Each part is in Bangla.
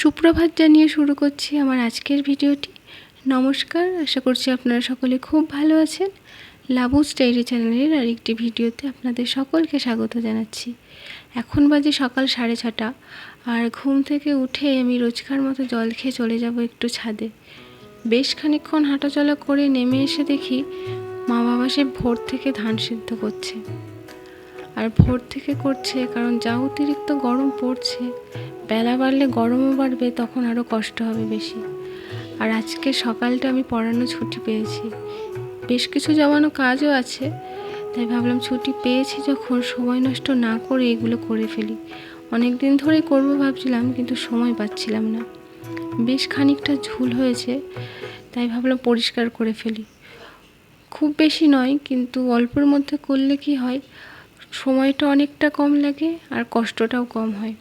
সুপ্রভাত জানিয়ে শুরু করছি আমার আজকের ভিডিওটি। নমস্কার, আশা করছি আপনারা সকলে খুব ভালো আছেন। লাবুস ডায়েরি চ্যানেলের আরেকটি ভিডিওতে আপনাদের সকলকে স্বাগত জানাচ্ছি। এখন বাজে সকাল সাড়ে ছটা, আর ঘুম থেকে উঠে আমি রোজকার মতো জল খেয়ে চলে যাব একটু ছাদে। বেশ খানিকক্ষণ হাঁটাচলা করে নেমে এসে দেখি মা বাবা সে ভোর থেকে ধান সিদ্ধ করছে। আর ভোর থেকে করছে, কারণ যা অতিরিক্ত গরম পড়ছে, বেলা বাড়লে গরমও বাড়বে, তখন আরও কষ্ট হবে বেশি। আর আজকে সকালটা আমি পড়ানো ছুটি পেয়েছি। বেশ কিছু জমানো কাজও আছে, তাই ভাবলাম ছুটি পেয়েছি যখন সময় নষ্ট না করে এগুলো করে ফেলি। অনেক দিন ধরেই করব ভাবছিলাম, কিন্তু সময় পাচ্ছিলাম না। বেশ খানিকটা ঝুল হয়েছে, তাই ভাবলাম পরিষ্কার করে ফেলি। খুব বেশি নয়, কিন্তু অল্পের মধ্যে করলে কি হয়? সময়টা অনেকটা কম লাগে আর কষ্টটাও কম হয়।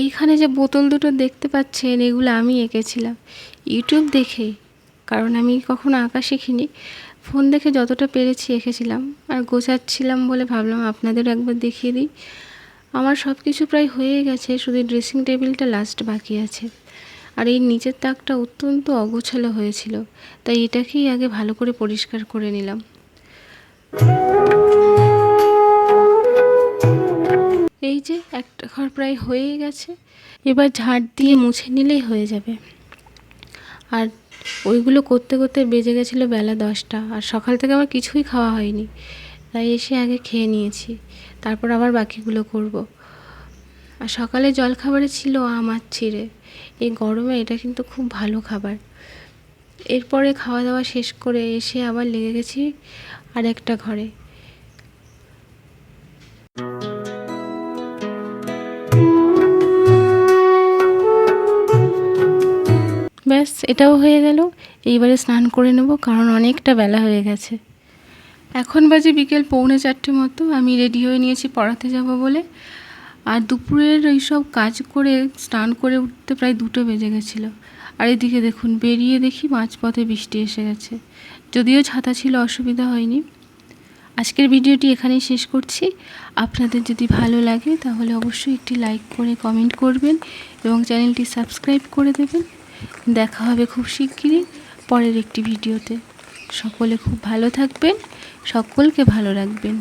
এইখানে যে বোতল দুটো দেখতে পাচ্ছেন, এগুলো আমি এঁকেছিলাম। ইউটিউব দেখে, কারণ আমি কখনো আঁকা শিখিনি, ফোন দেখে যতটা পেরেছি এঁকেছিলাম। আর গোছাচ্ছিলাম বলে ভাবলাম আপনাদেরও একবার দেখিয়ে দিই। আমার সব কিছু প্রায় হয়ে গেছে, শুধু ড্রেসিং টেবিলটা লাস্ট বাকি আছে। আর এই নিচের তাকটা অত্যন্ত অগোছালো হয়েছিল, তাই এটাকেই আগে ভালো করে পরিষ্কার করে নিলাম। এই যে একটা ঘর প্রায় হয়ে গেছে। এবার ঝাড় দিয়ে মুছে নিলেই হয়ে যাবে। আর ওইগুলো করতে করতে বেজে গেছিল বেলা দশটা। আর সকাল থেকে আমার কিছুই খাওয়া হয়নি। তাই এসে আগে খেয়ে নিয়েছি। তারপর আবার বাকিগুলো করব। আর সকালে জলখাবারে ছিল আম আর চিড়ে। এই গরমে এটা কিন্তু খুব ভালো খাবার। এরপরে খাওয়া দাওয়া শেষ করে এসে আবার লেগে গেছি আর একটা ঘরে। ব্যাস, এটাও হয়ে গেল। এইবারে স্নান করে নেব, কারণ অনেকটা বেলা হয়ে গেছে। এখন বাজে বিকেল পৌনে চারটে মতো, আমি রেডি হয়ে নিয়েছি পড়াতে যাব বলে। আর দুপুরের ওই সব কাজ করে স্নান করে উঠতে প্রায় দুটো বেজে গেছিল। আর এদিকে দেখুন, বেরিয়ে দেখি মাঝপথে বৃষ্টি এসে গেছে। যদিও ছাতা ছিল, অসুবিধা হয়নি। আজকের ভিডিওটি এখানেই শেষ করছি। আপনাদের যদি ভালো লাগে, তাহলে অবশ্যই একটি লাইক করে কমেন্ট করবেন এবং চ্যানেলটি সাবস্ক্রাইব করে দেবেন। দেখা হবে খুব শিগগিরই পরের একটি ভিডিওতে। সকলে খুব ভালো থাকবেন সকলকে ভালো রাখবেন।